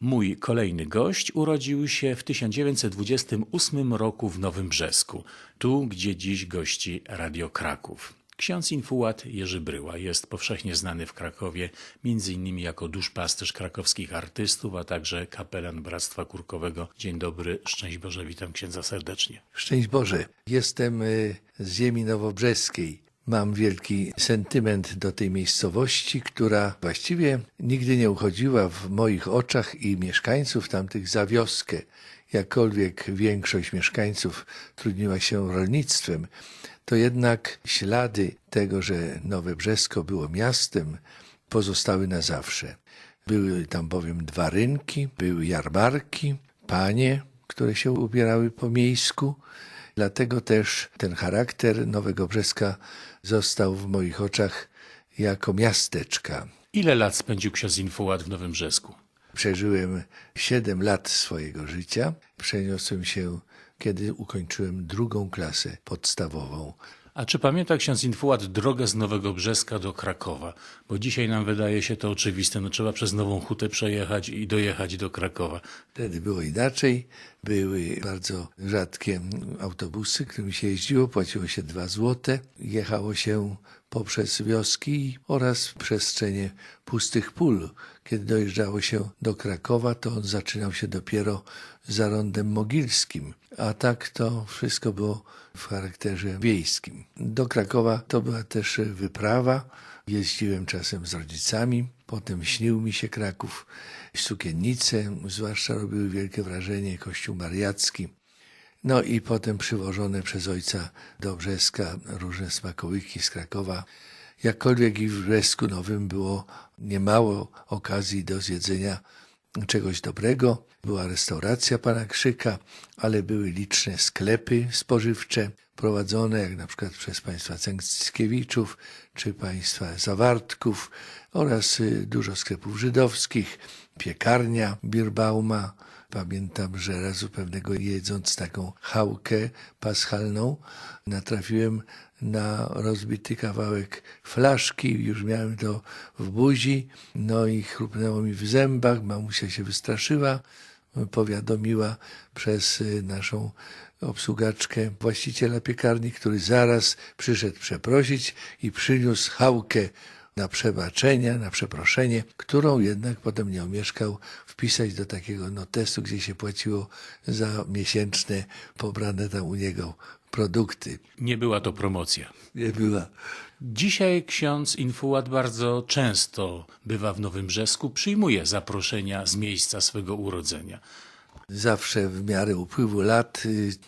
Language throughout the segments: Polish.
Mój kolejny gość urodził się w 1928 roku w Nowym Brzesku, tu gdzie dziś gości Radio Kraków. Ksiądz Infułat Jerzy Bryła jest powszechnie znany w Krakowie, m.in. jako duszpasterz krakowskich artystów, a także kapelan Bractwa Kurkowego. Dzień dobry, szczęść Boże, witam księdza serdecznie. Szczęść Boże. Jestem y, z ziemi nowobrzeskiej. Mam wielki sentyment do tej miejscowości, która właściwie nigdy nie uchodziła w moich oczach i mieszkańców tamtych za wioskę. Jakkolwiek większość mieszkańców trudniła się rolnictwem, to jednak ślady tego, że Nowe Brzesko było miastem, pozostały na zawsze. Były tam bowiem dwa rynki, były jarmarki, panie, które się ubierały po miejsku. Dlatego też ten charakter Nowego Brzeska został w moich oczach jako miasteczka. Ile lat spędził ksiądz Infułat w Nowym Brzesku? Przeżyłem 7 lat swojego życia. Przeniosłem się, kiedy ukończyłem drugą klasę podstawową. A czy pamięta ksiądz Infułat drogę z Nowego Brzeska do Krakowa? Bo dzisiaj nam wydaje się to oczywiste. No trzeba przez Nową Hutę przejechać i dojechać do Krakowa. Wtedy było inaczej. Były bardzo rzadkie autobusy, którymi się jeździło. Płaciło się dwa złote. Jechało się poprzez wioski oraz przestrzenie pustych pól. Kiedy dojeżdżało się do Krakowa, to on zaczynał się dopiero za rondem mogilskim. A tak to wszystko było w charakterze wiejskim. Do Krakowa to była też wyprawa. Jeździłem czasem z rodzicami, potem śnił mi się Kraków. Sukiennice zwłaszcza robiły wielkie wrażenie, kościół mariacki. No i potem przywożone przez ojca do Brzeska różne smakołyki z Krakowa. Jakkolwiek i w Brzesku Nowym było niemało okazji do zjedzenia czegoś dobrego. Była restauracja pana Krzyka, ale były liczne sklepy spożywcze prowadzone, jak na przykład przez państwa Cęckiewiczów czy państwa Zawartków oraz dużo sklepów żydowskich, piekarnia Birbauma. Pamiętam, że razu pewnego jedząc taką chałkę paschalną, natrafiłem na rozbity kawałek flaszki, już miałem to w buzi, no i chrupnęło mi w zębach, mamusia się wystraszyła, powiadomiła przez naszą obsługaczkę właściciela piekarni, który zaraz przyszedł przeprosić i przyniósł chałkę na przebaczenia, na przeproszenie, którą jednak potem nie omieszkał wpisać do takiego notesu, gdzie się płaciło za miesięczne pobrane tam u niego produkty. Nie była to promocja. Nie była. Dzisiaj ksiądz Infułat bardzo często bywa w Nowym Brzesku, przyjmuje zaproszenia z miejsca swego urodzenia. Zawsze w miarę upływu lat,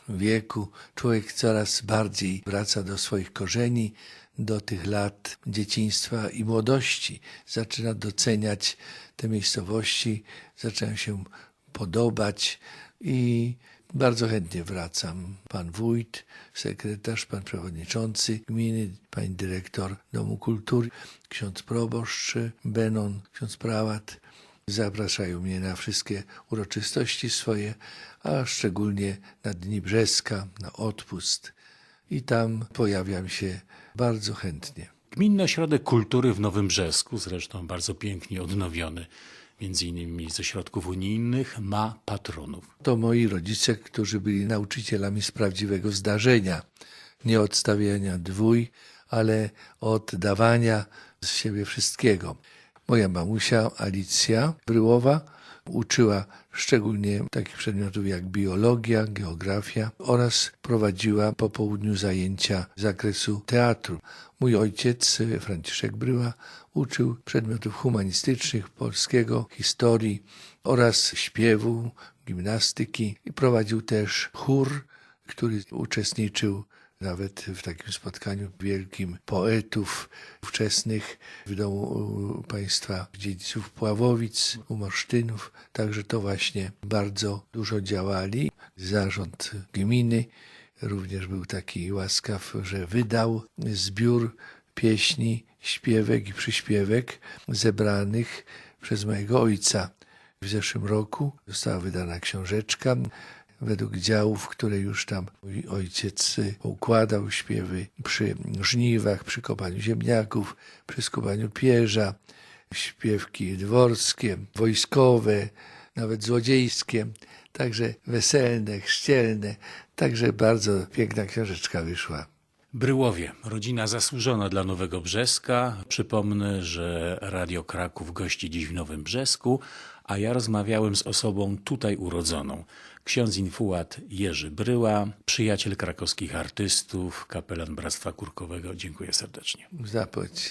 wieku, człowiek coraz bardziej wraca do swoich korzeni, do tych lat dzieciństwa i młodości. Zaczyna doceniać te miejscowości, zaczyna się podobać i bardzo chętnie wracam. Pan wójt, sekretarz, pan przewodniczący gminy, pani dyrektor Domu Kultury, ksiądz proboszcz Benon, ksiądz prałat zapraszają mnie na wszystkie uroczystości swoje, a szczególnie na Dni Brzeska, na odpust. I tam pojawiam się bardzo chętnie. Gminny Ośrodek Kultury w Nowym Brzesku, zresztą bardzo pięknie odnowiony, między innymi ze środków unijnych, ma patronów. To moi rodzice, którzy byli nauczycielami z prawdziwego zdarzenia, nie odstawiania dwój, ale oddawania z siebie wszystkiego. Moja mamusia Alicja Bryłowa uczyła szczególnie takich przedmiotów jak biologia, geografia oraz prowadziła po południu zajęcia z zakresu teatru. Mój ojciec, Franciszek Bryła, uczył przedmiotów humanistycznych, polskiego, historii oraz śpiewu, gimnastyki i prowadził też chór, który uczestniczył nawet w takim spotkaniu wielkim poetów wczesnych w domu państwa dziedziców Pławowic, u Morsztynów. Także to właśnie bardzo dużo działali. Zarząd gminy również był taki łaskaw, że wydał zbiór pieśni, śpiewek i przyśpiewek zebranych przez mojego ojca. W zeszłym roku została wydana książeczka według działów, które już tam mój ojciec układał śpiewy przy żniwach, przy kopaniu ziemniaków, przy skubaniu pierza, śpiewki dworskie, wojskowe, nawet złodziejskie, także weselne, chrzcielne, także bardzo piękna książeczka wyszła. Bryłowie, rodzina zasłużona dla Nowego Brzeska. Przypomnę, że Radio Kraków gości dziś w Nowym Brzesku, a ja rozmawiałem z osobą tutaj urodzoną. Ksiądz infułat Jerzy Bryła, przyjaciel krakowskich artystów, kapelan Bractwa Kurkowego. Dziękuję serdecznie. Zapoć.